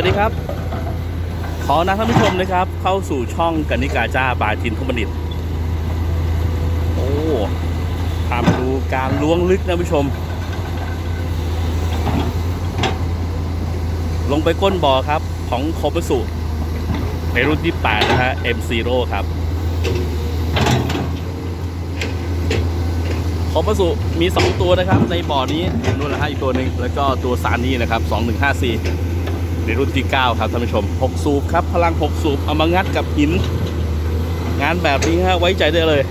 วัสดีครับ ขอนำท่านผู้ชมนะครับ เข้าสู่ช่องกนิกาจ้าบายทินทุบัณฑิตโอ้พามาดูการล้วงลึกนะผู้ชม ลงไปก้นบ่อครับของโคบสุในรุ่นที่ 8 นะฮะ M0 ครับคอมปสุมี 2 ตัวนะครับ ในบ่อนี้นู่นละฮะอีกตัวหนึ่งแล้วก็ตัวสานี้นะครับ 2154 ในรุ่นที่ 9 ครับท่านผู้ชม 6 สูบครับ พลัง 6 สูบเอามางัดกับหิน งานแบบนี้ฮะไว้ใจได้เลย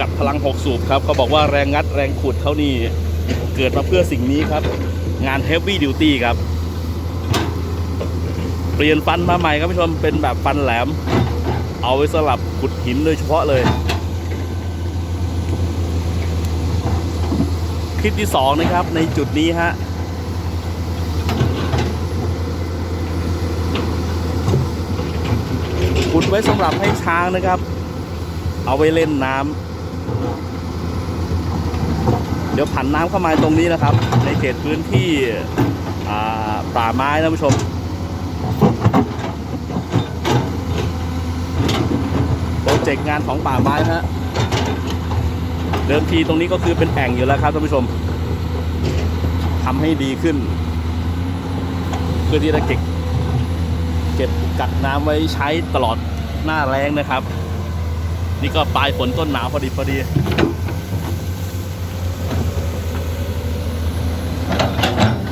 กับพลัง 6 สูบครับเขาบอกว่าแรงงัดแรงขุดเขานี่เกิดมาเพื่อสิ่งนี้ครับ งาน Heavy Duty ครับ เปลี่ยนฟันมาใหม่ครับผู้ชมเป็นแบบฟันแหลม เอาไว้สลับขุดหินโดยเฉพาะเลยคลิปที่สองนะครับ ในจุดนี้ฮะ ดไว้สำหรับให้ช้างนะครับ เอาไว้เล่นน้ำเดี๋ยวผันน้ำเข้ามาตรงนี้นะครับ ในเขตพื้นที่ป่าไม้นะผู้ชมโปรเจกต์งานของป่าไม้ฮะเดิมทีตรงนี้ก็คือเป็นแอ่งอยู่แล้วครับท่านผู้ชมทำให้ดีขึ้น เพื่อที่จะเก็บ ก็บกักน้ำไว้ใช้ตลอดหน้าแรงนะครับ นี่ก็ปลายฝนต้นหนาวพอดีพอดี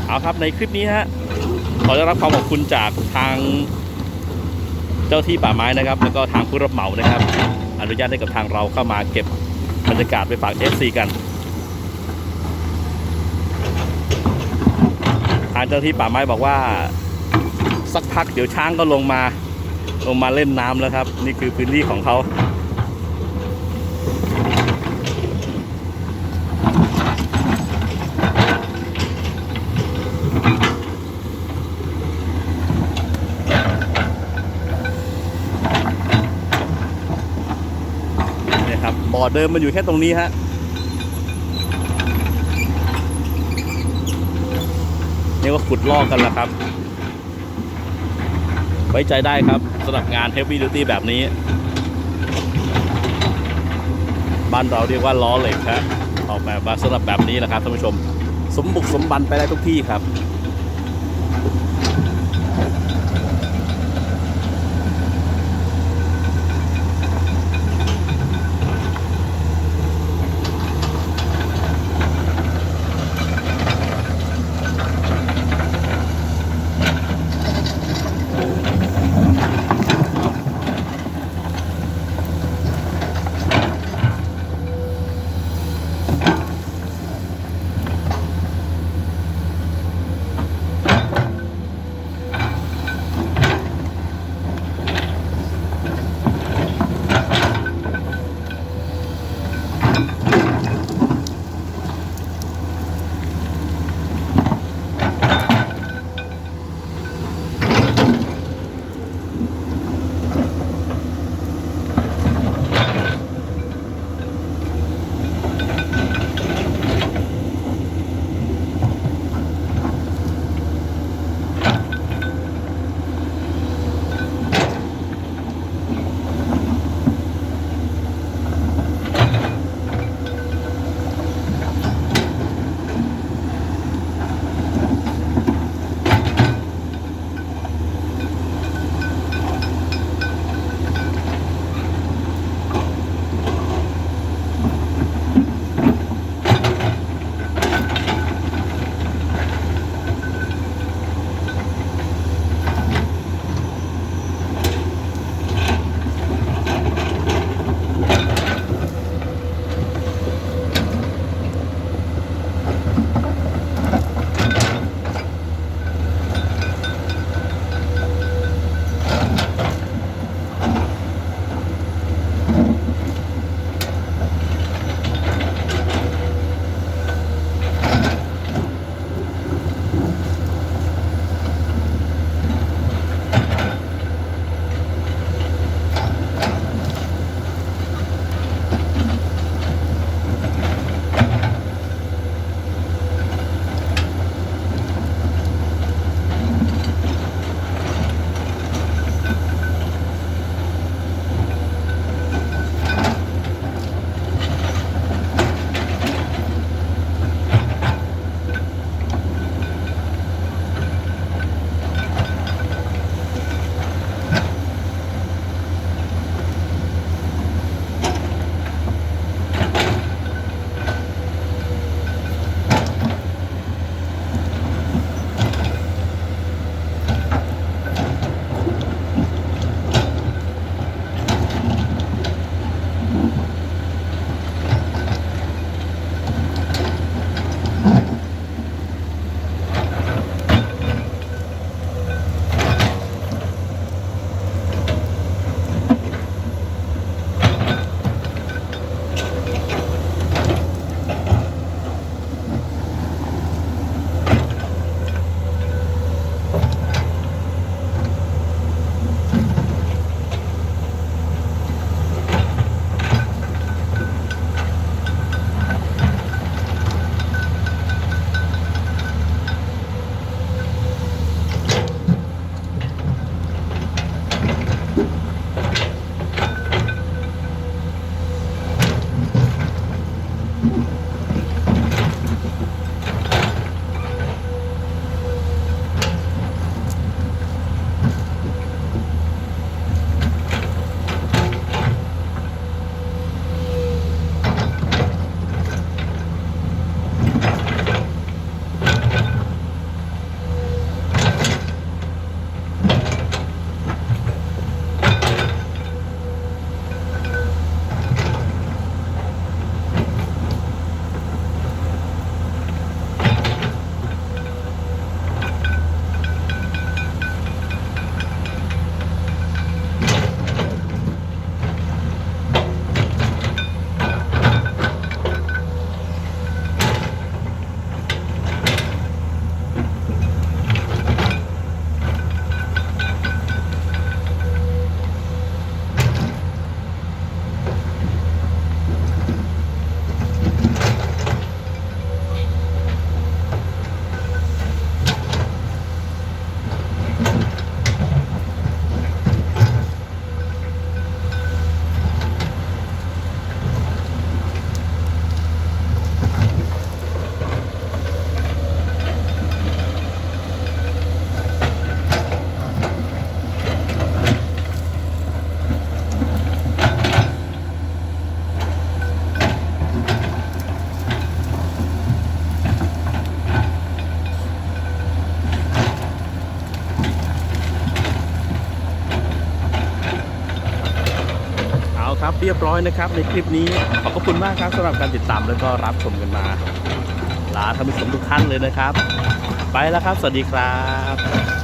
เอาครับในคลิปนี้ฮะขอได้รับความขอบคุณจากทางเจ้าที่ป่าไม้นะครับ แล้วก็ทางผู้รับเหมานะครับ อนุญาตให้กับทางเราเข้ามาเก็บบรรยากาศไปฝาก FC กันทางเจ้าที่ป่าไม้บอกว่า สักพักเดี๋ยวช้างก็ลงมา ลงมาเล่นน้ำแล้วครับ นี่คือพื้นที่ของเขาเนี่ยครับบ่อเดิมมันอยู่แค่ตรงนี้ฮะนี่ก็ขุดลอกกันแล้วครับ ไว้ใจได้ครับสำหรับงาน Heavy Duty แบบนี้ บ้านเราเรียกว่าล้อเหล็กครับออกแบบมาสำหรับแบบนี้นะครับท่านผู้ชม สมบุกสมบันไปได้ทุกที่ครับ ครับเรียบร้อยนะครับ ในคลิปนี้ขอบคุณมากครับสำหรับการติดตามแล้วก็รับชมกันมาลาท่านผู้ชมทุกท่านเลยนะครับ ไปแล้วครับ สวัสดีครับ